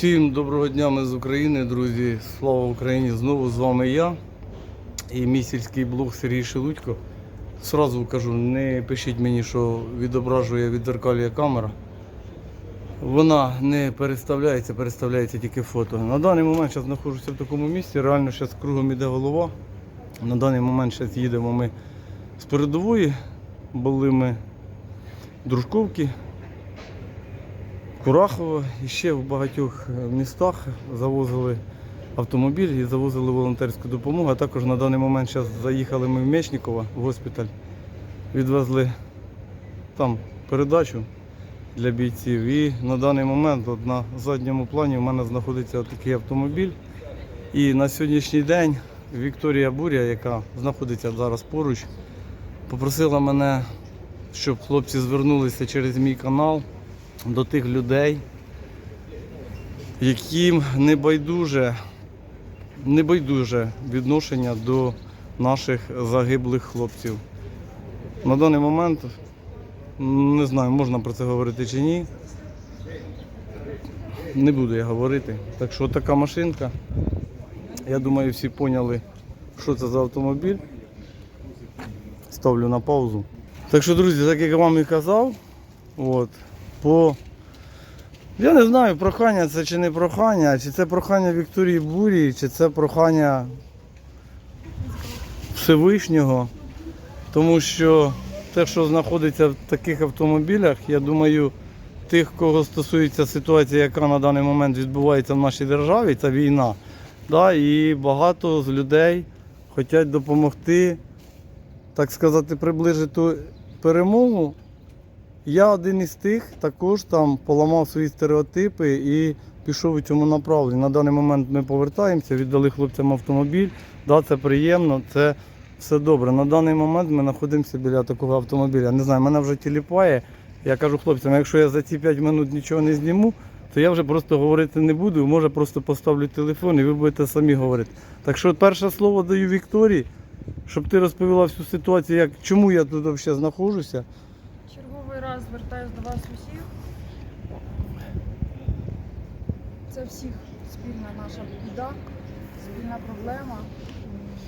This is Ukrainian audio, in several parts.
Всім доброго дня, ми з України, друзі. Слава Україні! Знову з вами я і мій сільський блог Сергій Шелудько. Сразу кажу, не пишіть мені, що відображує відзеркалює камера. Вона не переставляється, переставляється тільки фото. На даний момент зараз знаходжуся в такому місці, реально зараз кругом іде голова. На даний момент зараз їдемо ми з передової, були ми Дружковки, Курахово і ще в багатьох е, містах завозили автомобіль і завозили волонтерську допомогу. А також на даний момент зараз заїхали ми в Мечникова в госпіталь, відвезли там передачу для бійців. І на даний момент от на задньому плані в мене знаходиться такий автомобіль. І на сьогоднішній день Вікторія Буря, яка знаходиться зараз поруч, попросила мене, щоб хлопці звернулися через мій канал до тих людей, яким не байдуже, не байдуже відношення до наших загиблих хлопців. На даний момент не знаю, можна про це говорити чи ні. Не буду я говорити. Так що така машинка. Я думаю, всі поняли, що це за автомобіль. Ставлю на паузу. Так що, друзі, так як я вам і казав, от, по. Я не знаю, прохання це чи не прохання, чи це прохання Вікторії Бурі, чи це прохання Всевишнього. Тому що те, що знаходиться в таких автомобілях, я думаю, тих, кого стосується ситуація, яка на даний момент відбувається в нашій державі, це війна. Да, і багато з людей хочуть допомогти, так сказати, приближити перемогу. Я один із тих також там поламав свої стереотипи і пішов у цьому направленні. На даний момент ми повертаємося, віддали хлопцям автомобіль. Да, це приємно, це все добре. На даний момент ми знаходимося біля такого автомобіля. Не знаю, мене вже тіліпає. Я кажу хлопцям, якщо я за ці 5 минут нічого не зніму, то я вже просто говорити не буду. Може просто поставлю телефон і ви будете самі говорити. Так що перше слово даю Вікторії, щоб ти розповіла всю ситуацію, як, чому я тут взагалі знаходжуся. Черговий раз звертаюся до вас усіх. Це всіх спільна наша біда, спільна проблема,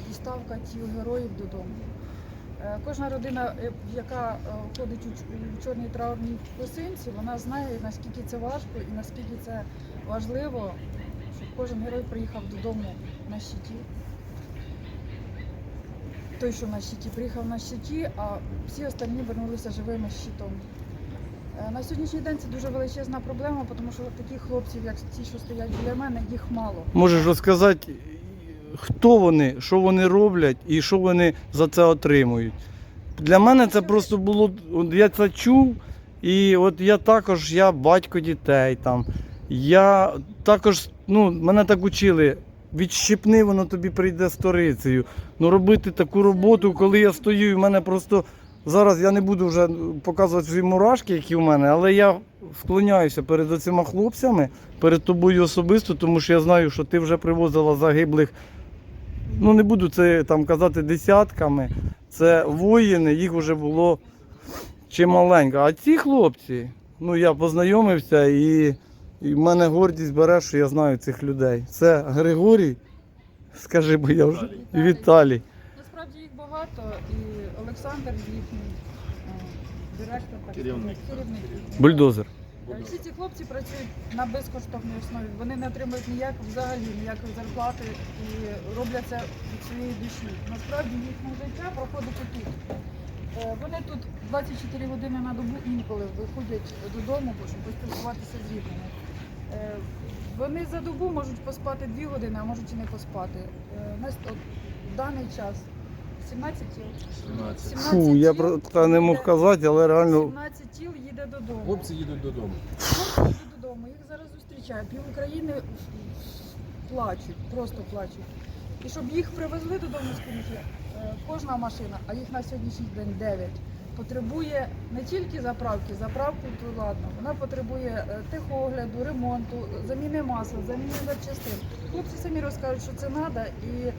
доставка тіл героїв додому. Е, Кожна родина, е, яка е, ходить у чорній траурній косинці, вона знає, наскільки це важко і наскільки це важливо, щоб кожен герой приїхав додому на щиті. Той, що на щиті, приїхав на щиті, а всі остальні вернулися живими щитом. Е, На сьогоднішній день це дуже величезна проблема, тому що таких хлопців, як ті, що стоять біля мене, їх мало. Можеш розказати, хто вони, що вони роблять і що вони за це отримують. Для мене це просто було. Я це чув, і от я також, я батько дітей там. Я також, ну, мене так учили. Відщипни, воно тобі прийде сторицею. Ну робити таку роботу, коли я стою, і в мене просто зараз я не буду вже показувати свої мурашки, які в мене, але я склоняюся перед оцими хлопцями, перед тобою особисто, тому що я знаю, що ти вже привозила загиблих. Ну не буду це там казати десятками. Це воїни, їх вже було чималенько. А ці хлопці, ну я познайомився і, і в мене гордість бере, що я знаю цих людей. Це Григорій, скажи, бо я вже і Віталій. Насправді їх багато, і Олександр їхній е, директор, так Керівник. керівник. Бульдозер. Е, Всі ці хлопці працюють на безкоштовній основі. Вони не отримують ніяк взагалі ніякої зарплати і роблять це від своєї душі. Насправді їхнє життя проходить тут. Е, Вони тут 24 години на добу інколи виходять додому, щоб поспілкуватися з рідними. Е, Вони за добу можуть поспати 2 години, а можуть і не поспати. Е, нас- от В даний час 17 тіл. 17. 17 Фу, я тіл про це не мог їде- казати, але реально 17 тіл їде додому. Хлопці їдуть додому. Хлопці йдуть додому, їх зараз зустрічають. Пів України плачуть, просто плачуть. І щоб їх привезли додому, скажіть, е, кожна машина, а їх на сьогоднішній день 9, потребує не тільки заправки, заправку то ладно, вона потребує е, техогляду, ремонту, заміни масла, заміни запчастин. Хлопці самі розкажуть, що це треба, і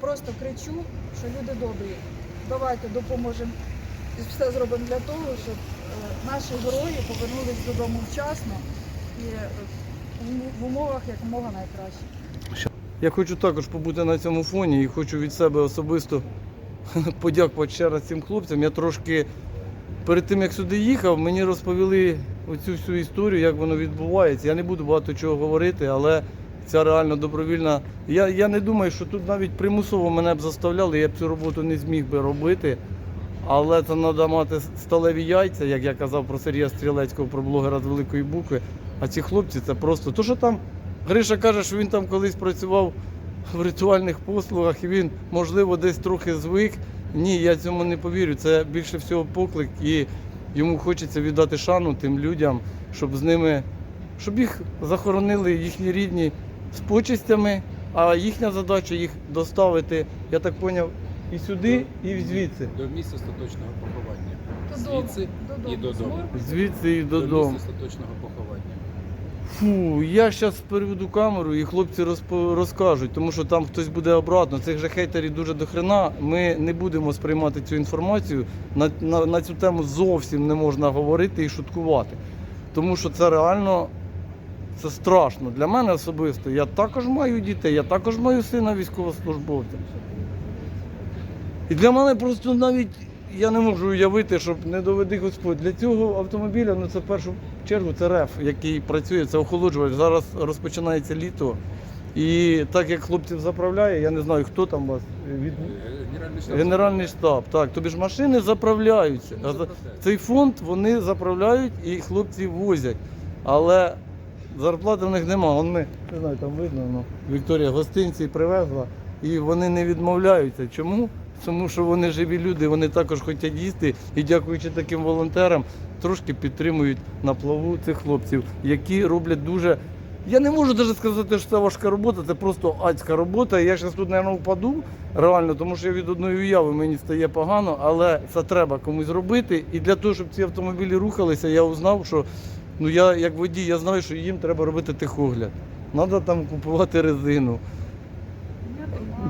просто кричу, що люди добрі, давайте допоможемо і все зробимо для того, щоб е, наші герої повернулись додому вчасно і е, в- умовах якомога найкраще. Я хочу також побути на цьому фоні і хочу від себе особисто подякувати ще раз цим хлопцям. Я трошки перед тим як сюди їхав, мені розповіли оцю всю історію, як воно відбувається. Я не буду багато чого говорити, але ця реально добровільна. Я, я не думаю, що тут навіть примусово мене б заставляли, я б цю роботу не зміг би робити. Але це треба мати сталеві яйця, як я казав про Сергія Стрілецького, про блогера з великої букви. А ці хлопці це просто. То, що там Гриша каже, що він там колись працював в ритуальних послугах і він, можливо, десь трохи звик. Ні, я цьому не повірю. Це більше всього поклик, і йому хочеться віддати шану тим людям, щоб з ними, щоб їх захоронили їхні рідні з почестями, а їхня задача їх доставити, я так поняв, і сюди, і звідси. До місця остаточного поховання. Додому. Звідси і Додому. додому. Звідси і До додому. місця остаточного поховання. Фу, я зараз переведу камеру і хлопці розпо- розкажуть, тому що там хтось буде обратно. Цих же хейтерів дуже дохрена. Ми не будемо сприймати цю інформацію. На, на, на цю тему зовсім не можна говорити і шуткувати. Тому що це реально це страшно. Для мене особисто. Я також маю дітей, я також маю сина військовослужбовця. І для мене просто навіть я не можу уявити, щоб не доведи Господь. Для цього автомобіля, ну це в першу чергу це реф, який працює, це охолоджувач. Зараз розпочинається літо. І так як хлопців заправляє, я не знаю, хто там у вас від Е, Генеральний штаб. Генеральний штаб. Так, тобі ж машини заправляються. А за- Цей фонд вони заправляють і хлопці возять. Але зарплати в них нема. Ми, не знаю, там видно, ну, Вікторія гостинці привезла. І вони не відмовляються. Чому? Тому що вони живі люди, вони також хочуть їсти і дякуючи таким волонтерам трошки підтримують на плаву цих хлопців, які роблять дуже. Я не можу навіть сказати, що це важка робота, це просто адська робота. Я зараз тут, мабуть, впаду реально, тому що від одної уяви мені стає погано, але це треба комусь робити. І для того, щоб ці автомобілі рухалися, я узнав, що ну я як водій, я знаю, що їм треба робити техогляд. Треба там купувати резину.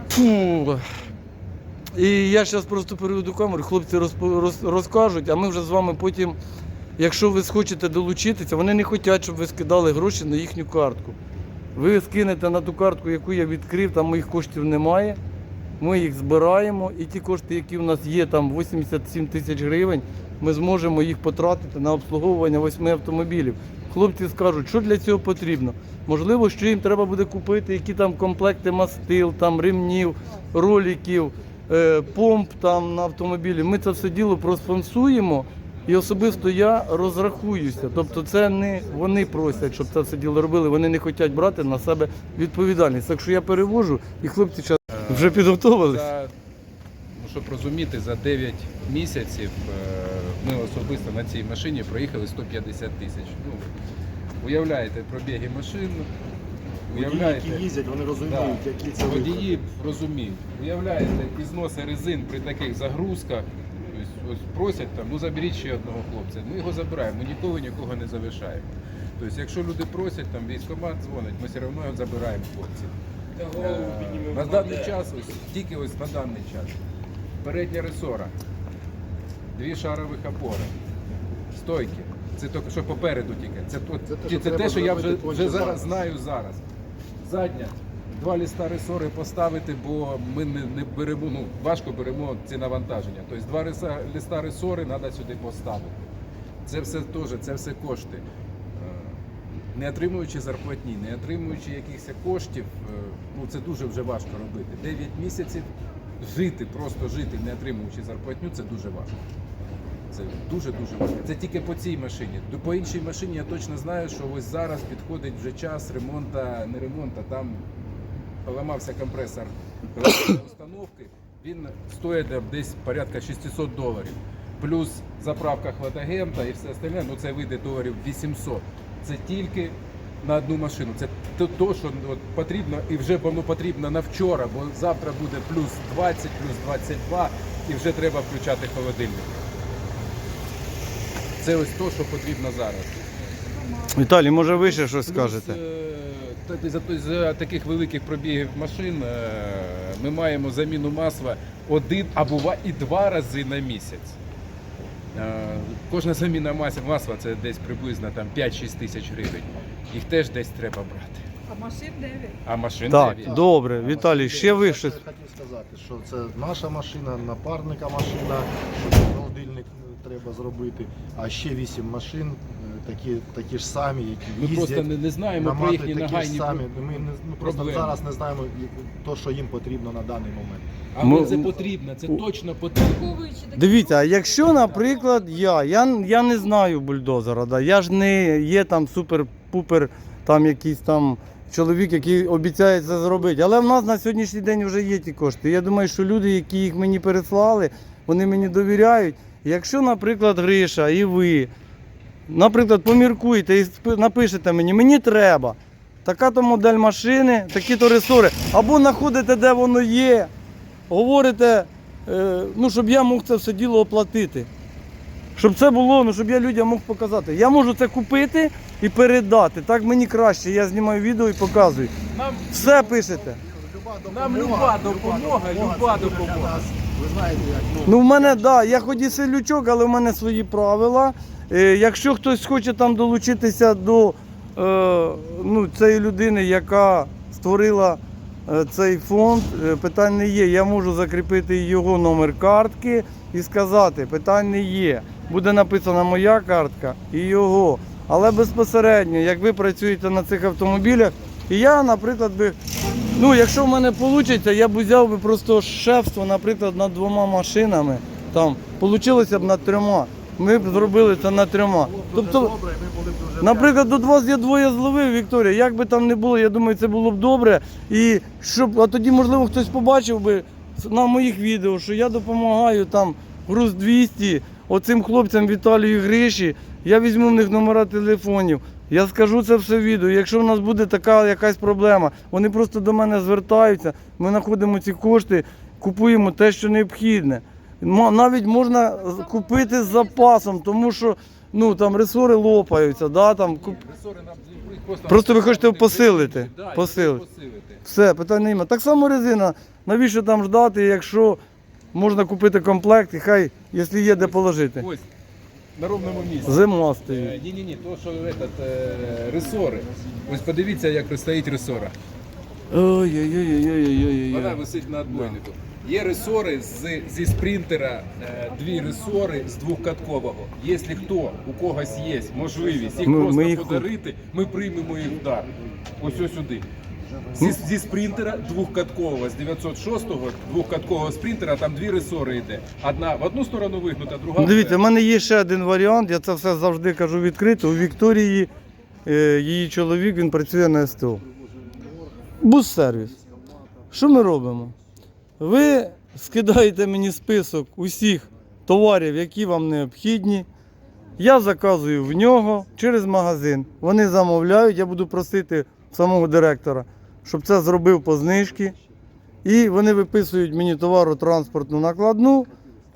Фу. І я зараз просто переведу камеру, хлопці розкажуть, а ми вже з вами потім, якщо ви схочете долучитися, вони не хочуть, щоб ви скидали гроші на їхню картку. Ви скинете на ту картку, яку я відкрив, там моїх коштів немає. Ми їх збираємо, і ті кошти, які в нас є, там 87 тисяч гривень, ми зможемо їх потратити на обслуговування восьми автомобілів. Хлопці скажуть, що для цього потрібно. Можливо, що їм треба буде купити, які там комплекти мастил, там ремнів, роліків, помп там на автомобілі. Ми це все діло проспонсуємо. І особисто я розрахуюся. Тобто це не вони просять, щоб це все діло робили. Вони не хочуть брати на себе відповідальність. Так що я перевожу, і хлопці зараз вже підготовились. За, ну, щоб розуміти, за 9 місяців е, ми особисто на цій машині проїхали 150 тисяч. Ну, уявляєте пробіги машин, Водії, уявляєте. які їздять, вони розуміють, Да. які це Водії виходи. розуміють. Уявляєте, ізноси резин при таких загрузках. Тобто, ось просять там, ну заберіть ще одного хлопця. Ми його забираємо, ми ніколи нікого не залишаємо. Тобто, якщо люди просять, там військкомат дзвонить, ми все одно забираємо хлопців. Е, На даний час, ось тільки ось на даний час. Передня ресора, дві шарових опори, стойки. Це тільки що попереду тільки. Це, то- Це те, це, що те, що я вже, вже зараз. знаю зараз. Задня. Два ліста ресори поставити, бо ми не, не беремо, ну, важко беремо ці навантаження. Тобто два листа, ліста ресори треба сюди поставити. Це все теж, це все кошти. Е, Не отримуючи зарплатні, не отримуючи якихось коштів, е, ну це дуже вже важко робити. 9 місяців жити, просто жити, не отримуючи зарплатню, це дуже важко. Це дуже-дуже важко. Це тільки по цій машині. По іншій машині я точно знаю, що ось зараз підходить вже час ремонта, не ремонта, там поламався компресор установки, він стоїть десь порядка 600 доларів. Плюс заправка хладагента і все остальне, ну це вийде доларів 800. Це тільки на одну машину. Це то що от, потрібно, і вже воно потрібно на вчора, бо завтра буде плюс 20, плюс 22, і вже треба включати холодильник. Це ось то, що потрібно зараз. Віталій, може ви ще щось Плюс, скажете? е, За, за таких великих пробігів машин е, ми маємо заміну масла один, а буває і два рази на місяць. Е, Кожна заміна масла це десь приблизно там 5-6 тисяч гривень. їх теж десь треба брати. А машин 9. А машин Так, дев'ять. добре, Віталій, ще ви Я щось. хотів сказати, що це наша машина, напарника машина, що треба зробити, а ще вісім машин, е, такі, такі ж самі, які Ми просто не, не знаємо про їхні такі ж нагайні самі. Ми не, ну, просто проблеми. зараз не знаємо то, що їм потрібно на даний момент. Але Ми- це потрібно, це точно потрібно. Враховуючи такі Дивіться, а якщо, наприклад, я, я, я не знаю бульдозера, да, я ж не є там супер-пупер, там якийсь там чоловік, який обіцяє це зробити. Але в нас на сьогоднішній день вже є ті кошти. Я думаю, що люди, які їх мені переслали, вони мені довіряють. Якщо, наприклад, Гриша і ви, наприклад, поміркуєте і напишете мені, мені треба. Така то модель машини, такі то ресори. Або знаходите, де воно є, говорите, е, ну, щоб я мог це все діло оплатити. Щоб це було, ну, щоб я людям мог показати. Я можу це купити і передати. Так мені краще. Я знімаю відео і показую. Нам, Все пишете. Нам люба допомога, люба допомога. Ви знаєте, як ну, Ну, в мене, так, да, я хоч і селючок, але в мене свої правила. Е, якщо хтось хоче там долучитися до е, ну, цієї людини, яка створила е, цей фонд, е, питань не є. Я можу закріпити його номер картки і сказати, питань не є. Буде написана моя картка і його. Але безпосередньо, як ви працюєте на цих автомобілях, і я, наприклад, би Ну, якщо в мене вийде, я б взяв би просто шефство, наприклад, над двома машинами. Там получилося б над трьома. Ми б зробили це над трьома. Тобто, наприклад, до вас я двоє зловив, Вікторія. Як би там не було, я думаю, це було б добре. І щоб, а тоді, можливо, хтось побачив би на моїх відео, що я допомагаю там груз 200 оцим хлопцям Віталію Гриші. Я візьму в них номера телефонів. Я скажу це все відео. Якщо в нас буде така якась проблема, вони просто до мене звертаються. Ми знаходимо ці кошти, купуємо те, що необхідне. Навіть можна купити з запасом, тому що ну там ресори лопаються, да, там куп... Їх Просто ви хочете посилити, посилити. посилити. все, питань немає. Так само резина. Навіщо там ждати, якщо можна купити комплект і хай, якщо є де положити. На ровному місці. Зима стоїть. Ні, ні, ні, то що этот, е, ресори. Ось подивіться, як стоїть ресора. Вона висить на отбойнику. Є ресори з, зі спринтера, е, дві ресори з двохкаткового. Якщо хто, у когось є можливість їх Ми- просто ми їх подарити, ми приймемо їх в дар. Ось ось сюди. Зі, зі спринтера двохкаткового, з 906-го двохкаткового спринтера, там дві ресори йде. Одна в одну сторону вигнута, друга Ну, дивіться, в мене є ще один варіант, я це все завжди кажу відкрито. У Вікторії е, її чоловік він працює на СТО. Бус-сервіс. Що ми робимо? Ви скидаєте мені список усіх товарів, які вам необхідні. Я заказую в нього через магазин. Вони замовляють, я буду просити самого директора, щоб це зробив по знижці. І вони виписують мені товаротранспортну накладну,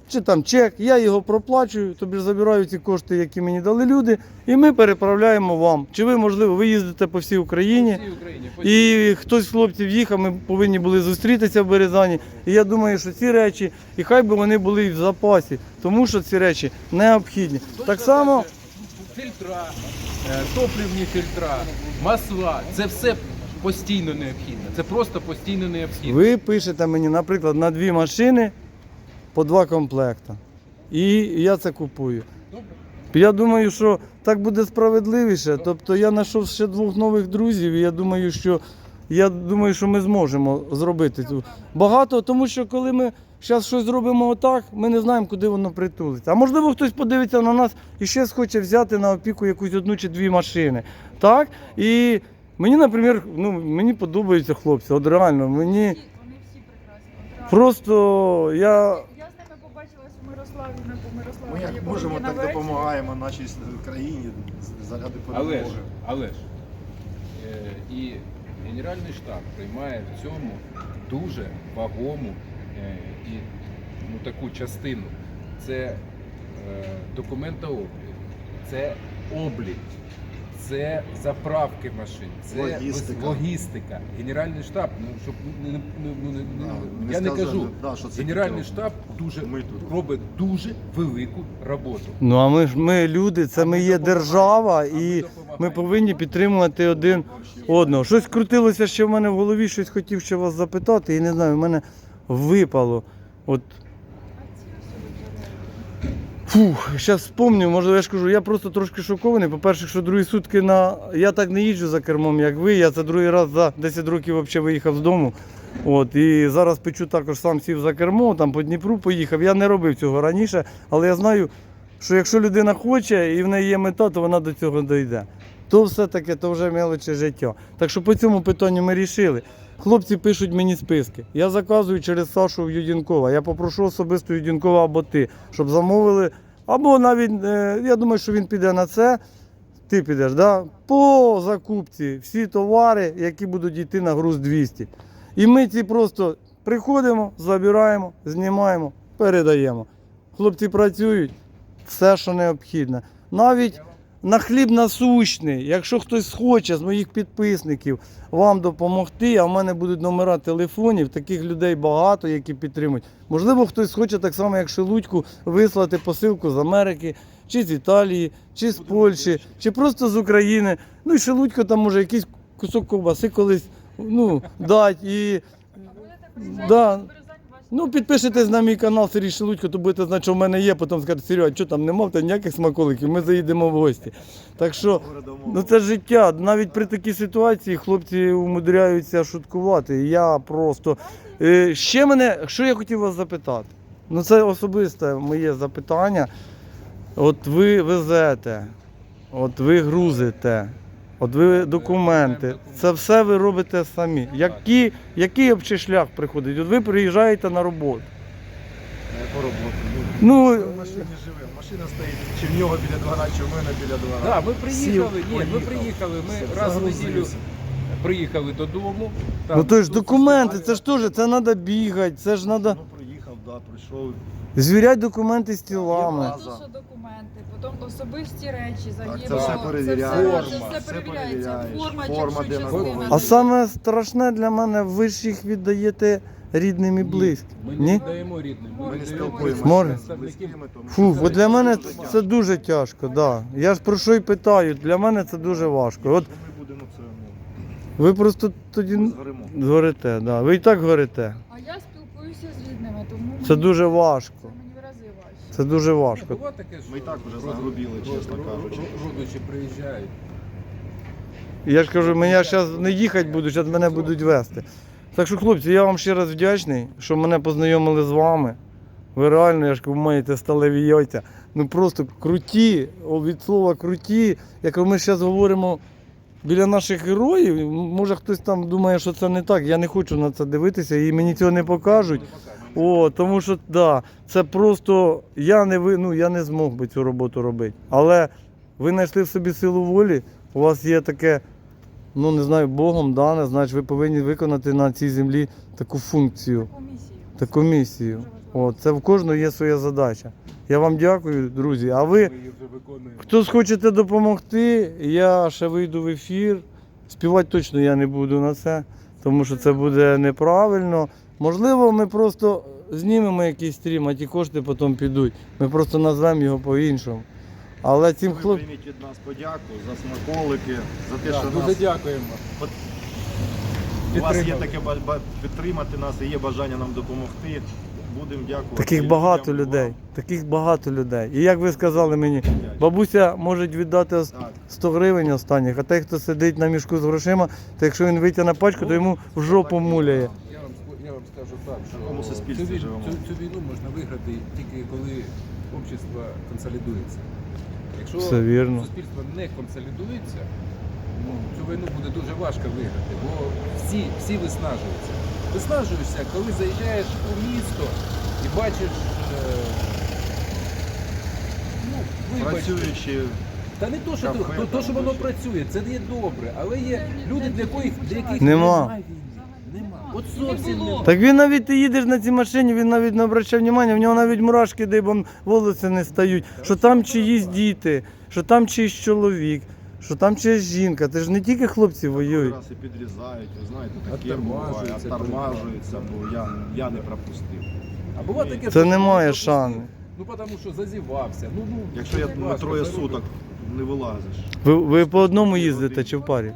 чи там чек, я його проплачую, тобі ж забираю ці кошти, які мені дали люди, і ми переправляємо вам. Чи ви, можливо, ви їздите по всій Україні? По всій Україні. по І хтось з хлопців їхав, ми повинні були зустрітися в Березані. І я думаю, що ці речі, і хай би вони були і в запасі, тому що ці речі необхідні. Точно Так само, фільтра, е, топливні фільтра, масла. Це все постійно необхідно. Це просто постійно необхідно. ви пишете мені, наприклад, на дві машини по два комплекта. І я це купую. Добре. Я думаю, що так буде справедливіше. Тобто я знайшов ще двох нових друзів, і я думаю, що я думаю, що ми зможемо зробити багато, тому що коли ми зараз щось зробимо отак, ми не знаємо, куди воно притулиться. А можливо, хтось подивиться на нас і ще схоче взяти на опіку якусь одну чи дві машини. Так? І мені, наприклад, ну, мені подобаються хлопці. От реально, мені Вони всі прекрасні. От реально. просто я. Я з ними побачилась у Мирославі, ми по Мирославі. Ми як можемо, так Вечір. допомагаємо нашій країні заради Але ж, перемоги. але ж. е, І Генеральний штаб приймає в цьому дуже вагому е, і ну, таку частину. Це е, документообіг, це облік, це заправки машин, це Логістика. логістика. Генеральний штаб, ну щоб не, не, ну, не, не- Да, не я не сказали, кажу. да, що це Генеральний тільки штаб дуже ми тут. робить дуже велику роботу. Ну а ми ж ми люди, це А ми ми є держава А і ми повинні підтримувати один одного. Щось крутилося ще в мене в голові, щось хотів ще вас запитати, і не знаю, в мене випало. От Фух, зараз вспомню, може я ж кажу, я просто трошки шокований. По-перше, що другі сутки на. Я так не їжджу за кермом, як ви. Я це другий раз за 10 років взагалі виїхав з дому. От, і зараз печу також сам сів за кермо, там по Дніпру поїхав. Я не робив цього раніше, але я знаю, що якщо людина хоче і в неї є мета, то вона до цього дійде. То все-таки то вже мелочі життя. Так що по цьому питанню ми рішили. Хлопці пишуть мені списки. Я заказую через Сашу Юдінкова. Я попрошу особисто Юдінкова або ти, щоб замовили. Або навіть, е, я думаю, що він піде на це. Ти підеш, да? по закупці всі товари, які будуть йти на груз 200. І ми ці просто приходимо, забираємо, знімаємо, передаємо. Хлопці працюють, все, що необхідно. Навіть на хліб насущний, якщо хтось хоче з моїх підписників вам допомогти, а в мене будуть номера телефонів, таких людей багато, які підтримують. Можливо, хтось хоче так само, як Шелудьку, вислати посилку з Америки, чи з Італії, чи з Польщі, чи просто з України. Ну і Шелудько там може якийсь кусок ковбаси колись ну, дать. І Да. Ну, підпишитесь на мій канал Сергій Шелудько, то будете знати, що в мене є, потім скажете, Серега, що там нема, та ніяких смаколиків, ми заїдемо в гості. Так що, ну це життя. Навіть при такій ситуації хлопці умудряються шуткувати. Я просто. Е, Ще мене, що я хотів вас запитати? Ну це особисте моє запитання. От ви везете, от ви грузите, от ви документи. Це все ви робите самі. Які, який взагалі шлях приходить? От ви приїжджаєте на роботу. Не по роботу. Ну, В машині живе. Машина стоїть чи в нього біля двора, чи в мене біля двора. Да, ми приїхали, Сів, ні, ми поїхав. приїхали, ми Все, раз в загрузився. неділю приїхали додому. там ну то ж тут документи, це ж теж, це треба бігати, це ж треба Ну приїхав, да, прийшов. Звіряти документи з тілами. Це що документи, потім особисті речі, загибло. це все Це все, Форма. це все перевіряється. Форма, Форма, де частина. А саме страшне для мене, ви ж їх віддаєте рідним і Ні, близьким. Ми Ні? не віддаємо рідним. Ми Ми не спілкуємося Може? з близькими, тому Фу, от для мене дуже це дуже тяжко, да. Я ж про що й питаю, для мене це дуже важко. От ми будемо це, ви просто тоді ну, згоримо. горите, да. ви і так горите. А я спілкуюся з рідними, тому Це мені- дуже важко. Це мені в рази важче. Це дуже важко. буває таке, що Ми і так вже загрубіли, роди- чесно кажучи. Родичі приїжджають. Я ж кажу, мені я зараз не їхати буду, зараз мене будуть вести. Так що, хлопці, я вам ще раз вдячний, що мене познайомили з вами. Ви реально, я ж кажу, маєте сталеві яйця. Ну просто круті, о, від слова круті. Як ми зараз говоримо біля наших героїв, може хтось там думає, що це не так. Я не хочу на це дивитися і мені цього не покажуть. О, тому що да, це просто я не ви, ну, я не змог би цю роботу робити. Але ви знайшли в собі силу волі, у вас є таке, ну не знаю, Богом дане, значить ви повинні виконати на цій землі таку функцію, таку місію. Дуже важливо. О, це в кожного є своя задача. Я вам дякую, друзі. А ви, хто схочете допомогти, я ще вийду в ефір. Співати точно я не буду на це, тому що це буде неправильно. Можливо, ми просто знімемо якийсь стрім, а ті кошти потім підуть. Ми просто назвемо його по-іншому. Але цим Ви хлопцям. прийміть від нас подяку за смаколики, за те, що Дуже нас, дякуємо. у вас є таке ба- підтримати нас і є бажання нам допомогти. Будемо дякувати. Таких багато людям, людей. вам. Таких багато людей. І як ви сказали мені, бабуся може віддати 100 гривень останніх, а той, хто сидить на мішку з грошима, то якщо він витягне пачку, то йому в жопу муляє. Я вам, я вам скажу так, що цю, війну- цю, цю війну можна виграти тільки коли общество консолідується. Якщо Все вірно. суспільство не консолідується, ну, цю війну буде дуже важко виграти, бо всі, всі виснажуються. Виснажуєшся, коли заїжджаєш у місто і бачиш. Е, ну, вибачте, Працюючи, та не то, що, Кафе, то, то, там, що воно працює, це є добре, але є люди, для яких, для яких Нема. немає війни. Нема. От зовсім нема. Так він навіть ти їдеш на цій машині, він навіть не обращає уваги, в нього навіть мурашки дибом волоси не стають, що там чиїсь діти, що там чиїсь чоловік, що там чиїсь жінка. Це ж не тільки хлопці воюють. раз і підрізають, ви знаєте, таке буває, оттормажуються, бо я, я не пропустив. А буває таке, Це що немає ну, шани. Ну тому що зазівався. Ну, ну, Якщо я на важко троє заробити. суток не вилазиш. Ви, ви по одному їздите чи в парі?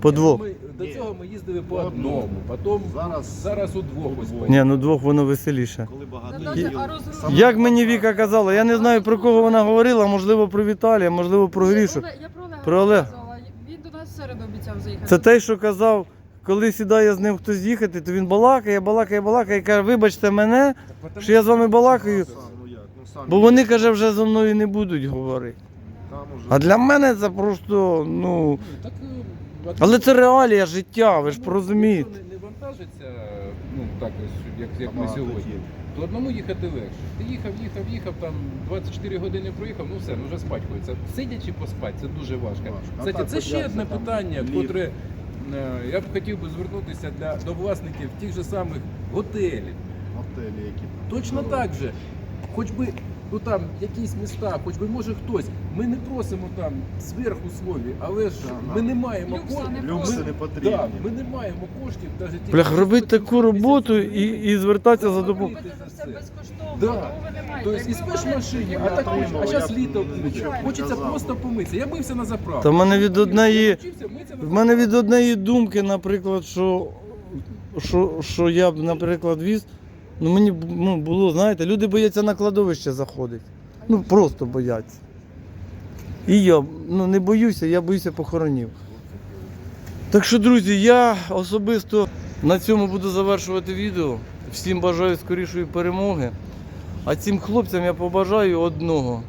По двох. Ми, до Ні. цього ми їздили по По одному, потім Зараз- зараз у двох ось. Ні, ну двох воно веселіше. Коли багато Та їздів, навіть, а розгрузка- саме Як мені Віка казала, я не знаю про кого вона говорила, можливо про Віталія, можливо про Грішу. Олег- Я про казала. Він до нас в середу обіцяв заїхати. Це той, що казав, коли сідає з ним хтось їхати, то він балакає, балакає, балакає і каже, вибачте мене, що я з вами балакаю, ну ну, бо вони, каже, вже зі мною не будуть говорити. А для мене це просто, ну. Е, Але це реалія життя, ви ж порозумієте. Не, вантажиться, ну так як, як ми сьогодні. То одному їхати легше. Ти їхав, їхав, їхав, там 24 години проїхав, ну все, ну вже спать хочеться. Сидячи поспати, це дуже важко. А Кстати, так це ще одне там, питання, ліфт. котре е, я б хотів би звернутися для, до власників тих же самих готелів. готелі, які там. Точно Ну, так же. Хоч би ну там якісь міста, хоч би може хтось. Ми не просимо там зверху слові, але ж Да, ми не маємо Люкса коштів. не Люкси не потрібні. Да, ми не маємо коштів навіть Блях, робити таку роботу і, і звертатися за допомогою. це все безкоштовно, Да. того ви не маєте. Тобто і Якби спиш в вони- машині, а так вони- а зараз літо Хочеться просто помитися. Я мився на заправку. Та в мене від одної- Навчився митися на В мене від однієї думки, наприклад, що, що, що я б, наприклад, віз, ну мені ну, було, знаєте, люди бояться на кладовище заходити. Ну просто бояться. І я ну, не боюся, я боюся похоронів. Так що, друзі, я особисто на цьому буду завершувати відео. Всім бажаю скорішої перемоги. А цим хлопцям я побажаю одного.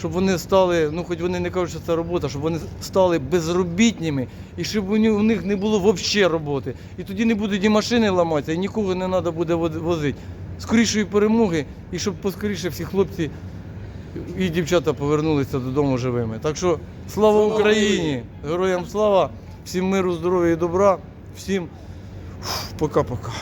Щоб вони стали, ну хоч вони не кажуть, що це робота, щоб вони стали безробітними і щоб у них не було взагалі роботи. І тоді не будуть і машини ламатися, і нікого не треба буде возити. Скорішої перемоги, і щоб поскоріше всі хлопці і дівчата повернулися додому живими. Так що слава! Україні! Героям слава! Всім миру, здоров'я і добра, всім пока-пока.